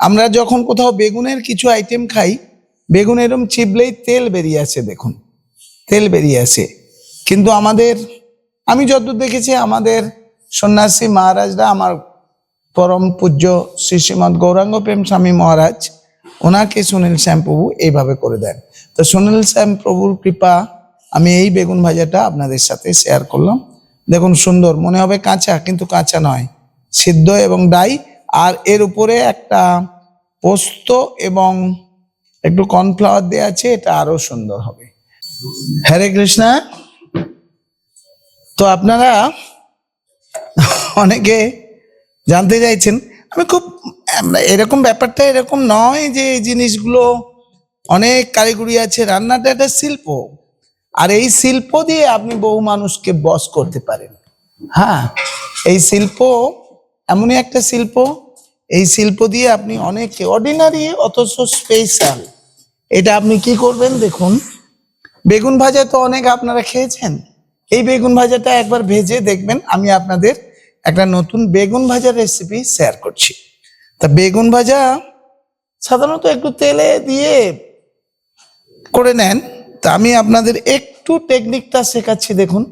আমরা যখন কোথাও বেগুনের কিছু আইটেম খাই, বেগুন এরম চিবলেই তেল বেরিয়ে আসে, দেখুন। তেল বেরিয়ে আসে। কিন্তু আমাদের, আমি যতদূর দেখেছি, আমাদের সন্ন্যাসী মহারাজরা, আমার পরম পূজ্য শ্রী শ্রীমদ গৌরাঙ্গ প্রেম স্বামী মহারাজ, ওনাকে সুনীল শ্যাম প্রভু এইভাবে করে দেন। তো সুনীল শ্যাম প্রভুর কৃপা, আমি এই বেগুন ভাজাটা আপনাদের সাথে শেয়ার করলাম। দেখুন, সুন্দর, মনে হবে কাঁচা, কিন্তু কাঁচা নয়। সিদ্ধ এবং ডাই আর এর উপরে একটা পোস্ত এবং একটু কর্নফ্লাওয়ার দেওয়া আছে, এটা আরও সুন্দর হবে। হরে কৃষ্ণা। তো আপনারা অনেকে জানতে চাইছেন, আমি খুব এরকম ব্যাপারটা এরকম নয় যে এই জিনিসগুলো অনেক কারিগরি আছে, রান্নাটা একটা শিল্প। আর এই শিল্প দিয়ে আপনি বহু মানুষকে বস করতে পারেন। হ্যাঁ এই শিল্প এমনই একটা শিল্প। এই শিল্প দিয়ে আপনি অনেকে অর্ডিনারি অথচ স্পেশাল এটা আপনি কি করবেন দেখুন। বেগুন ভাজা তো অনেক আপনারা খেয়েছেন। এই বেগুন ভাজাটা একবার ভেজে দেখবেন, আমি আপনাদের একটা নতুন বেগুন ভাজার রেসিপি শেয়ার করছি। তা বেগুন ভাজা সাধারণত একটু তেলে দিয়ে করে নেন। তা আমি আপনাদের একটু টেকনিকটা শেখাচ্ছি দেখুন।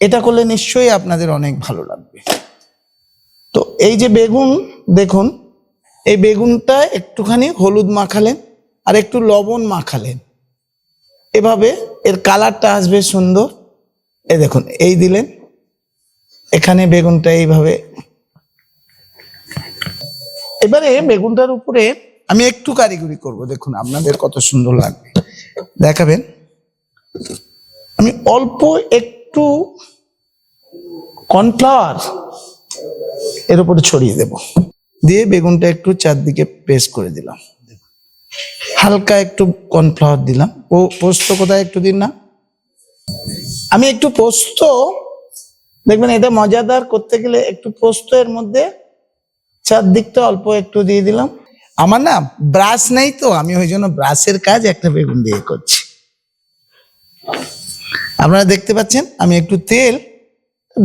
এটা করলে নিশ্চয়ই আপনাদের অনেক ভালো লাগবে। তো এই যে বেগুন, দেখুন, এই বেগুনটা একটুখানি হলুদ মাখালেন আর একটু লবণ মাখালেন। এভাবে এর কালারটা আসবে সুন্দর। এ দেখুন, এই দিলেন। এখানে বেগুনটা এইভাবে। এবারে বেগুনটার উপরে আমি একটু কারিগরি করব। দেখুন, আপনাদের কত সুন্দর লাগবে। দেখাবেন। আমি অল্প একটু কর্নফ্লাওয়ার এর উপরে ছড়িয়ে দেব। দিয়ে বেগুনটা একটু চারদিকে পেস্ট করে দিলাম। হালকা একটু কর্নফ্লাওয়ার দিলাম। ও পোস্ত কোথায় একটু দিন না। আমি একটু পোস্ত, দেখবেন এটা মজাদার করতে গেলে একটু পোস্ত এর মধ্যে চারদিকটা অল্প একটু দিয়ে দিলাম। আমার না ব্রাশ নেই তো, আমি ওই জন্য ব্রাশের কাজ একটা বেগুন দিয়ে করছি। আপনারা দেখতে পাচ্ছেন, আমি একটু তেল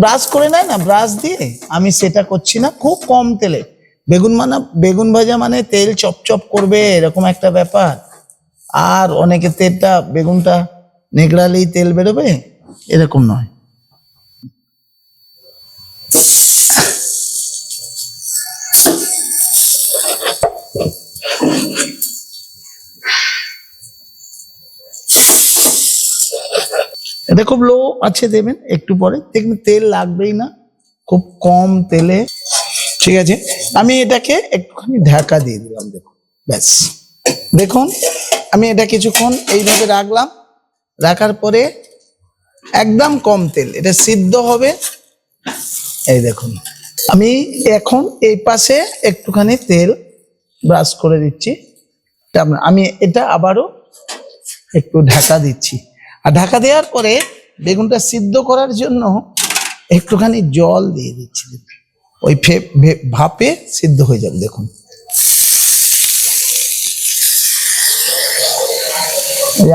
ব্রাশ করে নেয় না, ব্রাশ দিয়ে আমি সেটা করছি না, খুব কম তেলে। বেগুন মানে বেগুন ভাজা মানে তেল চপচপ করবে, এরকম একটা ব্যাপার। আর অনেকে তেলটা, বেগুনটা নেগড়ালেই তেল বেরোবে, এরকম নয়। এটা খুব লো আছে দেবেন, একটু পরে। দেখবেন তেল লাগবেই না, খুব কম তেলে। ঠিক আছে? আমি এটাকে একটুখানি ঢাকা দিয়ে দিলাম, দেখুন। ব্যাস। দেখুন, আমি এটা কিছুক্ষণ এইভাবে রাখলাম। রাখার পরে একদম কম তেল, এটা সিদ্ধ হবে। এই দেখুন, আমি এখন এই পাশে একটুখানি তেল ব্রাশ করে দিচ্ছি। আমি এটা আবারও একটু ঢাকা দিচ্ছি। আর ঢাকা দেওয়ার পরে বেগুনটা সিদ্ধ করার জন্য একটুখানি জল দিয়ে দিচ্ছি ওই ভাপে সিদ্ধ হয়ে যাবে, দেখুন।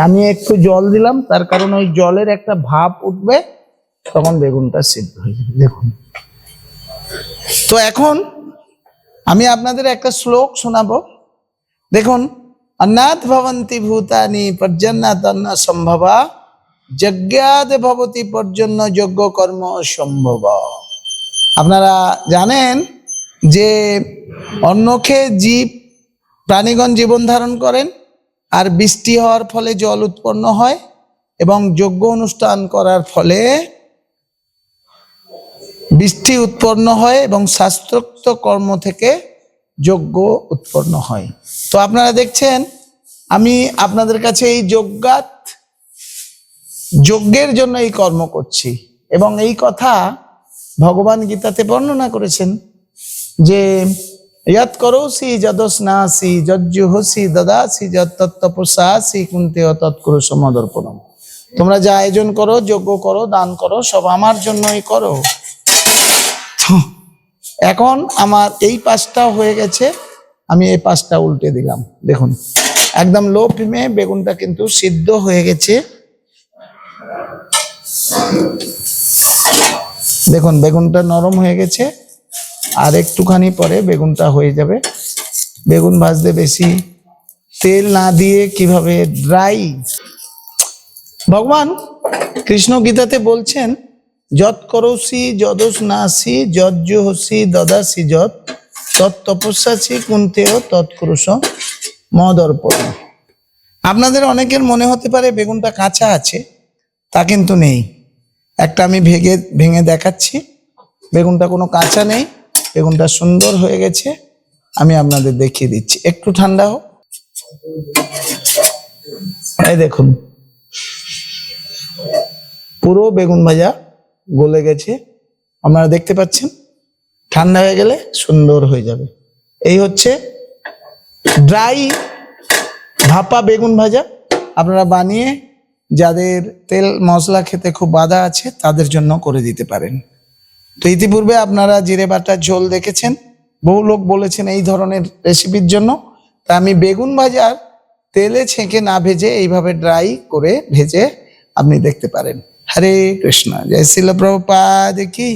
আমি একটু জল দিলাম, তার কারণ ওই জলের একটা ভাপ উঠবে, তখন বেগুনটা সিদ্ধ হয়ে যাবে, দেখুন। তো এখন আমি আপনাদের একটা শ্লোক শোনাবো। দেখুন অন্নাথ ভবন্তি ভূতানি পর্যন্নাতন্ন সম্ভবা যজ্ঞাদ ভবতি পর্যন্ত যজ্ঞ কর্ম সম্ভব। আপনারা জানেন যে খেয়ে জীব প্রাণীগণ জীবন ধারণ করেন আর বৃষ্টি হওয়ার ফলে জল উৎপন্ন হয় এবং যজ্ঞ অনুষ্ঠান করার ফলে বৃষ্টি উৎপন্ন হয় এবং শাস্ত্রোক্ত কর্ম থেকে যজ্ঞ উৎপন্ন হয়। তো আপনারা দেখছেন, আমি আপনাদের কাছে এই যজ্ঞাত যজ্ঞের জন্য এই কর্ম করছি। এবং এই কথা ভগবান গীতাতে বর্ণনা করেছেন যে ইয়াত করোসি যদস্নাসি যজ্জুহসি দদাসি যত্তপসাসি কুন্তে তৎকুরু সমদর্পণম। তোমরা যা আয়োজন করো যজ্ঞ করো দান করো সব আমার জন্যই করো। এখন আমার এই পাশটা হয়ে গেছে আমি এই পাশটা উল্টে দিলাম। দেখুন একদম লো ফ্লেমে বেগুনটা কিন্তু সিদ্ধ হয়ে গেছে। দেখুন, বেগুনটা নরম হয়ে গেছে, আর একটুখানি পরে বেগুনটা হয়ে যাবে। বেগুন ভাজতে বেশি তেল না দিয়ে কীভাবে ড্রাই ভগবান কৃষ্ণ গীতাতে বলছেন, যৎ করসি যদস নাসি যজ্জ হসি দদাসি যৎ, তৎ তপস্যাসি কুন্তেয় তৎপুরুষ মদর্পণ। আপনাদের অনেকের মনে হতে পারে বেগুনটা কাঁচা আছে, তা কিন্তু নেই। একটা আমি ভেঙে ভেঙে দেখাচ্ছি। বেগুনটা কোনো কাঁচা নেই, বেগুনটা সুন্দর হয়ে গেছে। আমি আপনাদের দেখিয়ে দিচ্ছি। একটু ঠান্ডা হোক। এই দেখুন। পুরো বেগুন ভাজা গলে গেছে। আপনারা দেখতে পাচ্ছেন? ঠান্ডা হয়ে গেলে সুন্দর হয়ে যাবে। এই হচ্ছে ড্রাই ভাপা বেগুন ভাজা। আপনারা বানিয়ে যাদের তেল মশলা খেতে খুব বাধা আছে, তাদের জন্য করে দিতে পারেন। তো ইতিপূর্বে আপনারা জিরে বাটার ঝোল দেখেছেন। বহু লোক বলেছেন এই ধরনের রেসিপির জন্য। তা আমি বেগুন ভাজার তেলে ছেঁকে না ভেজে এইভাবে ড্রাই করে ভেজে আপনি দেখতে পারেন। হরে কৃষ্ণ। জয় শিল প্রভুপাদ কি?